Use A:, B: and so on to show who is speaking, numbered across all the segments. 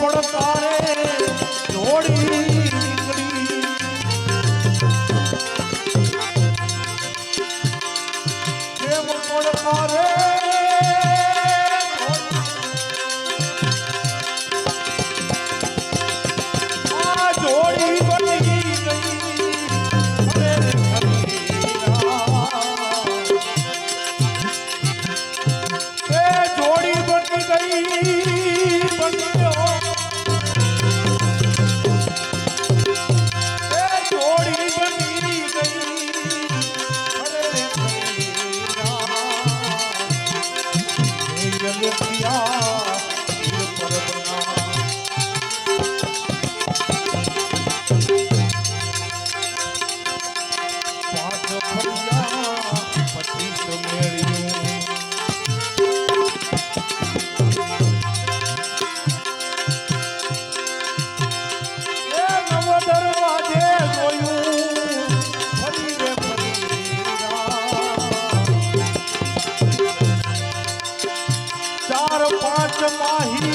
A: પડતા રે જોડી Hare ये पिया माही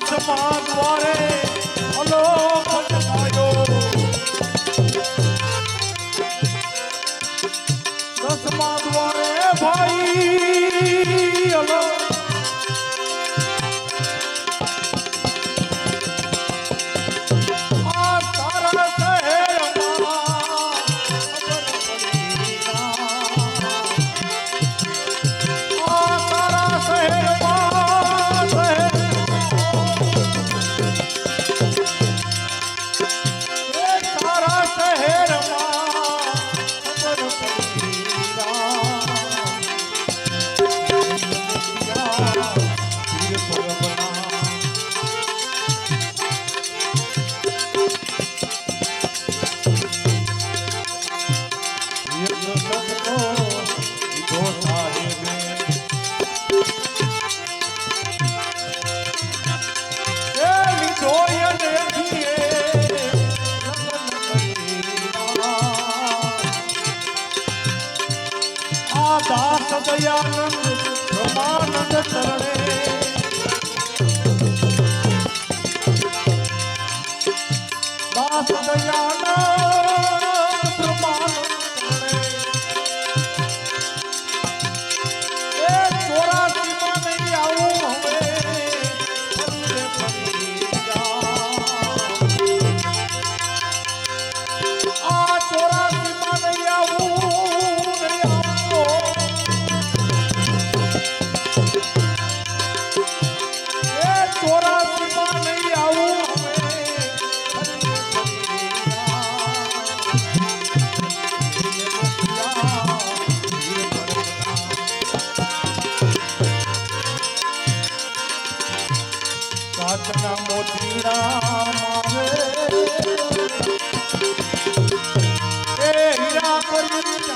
A: નાથમાં દ્વારે અલોક ભાઈ અલોક દયાનંદ પ્રમાનંદ ચરણે દાસ દયાનંદ ના મોતીડા મારે એ હીરા કરી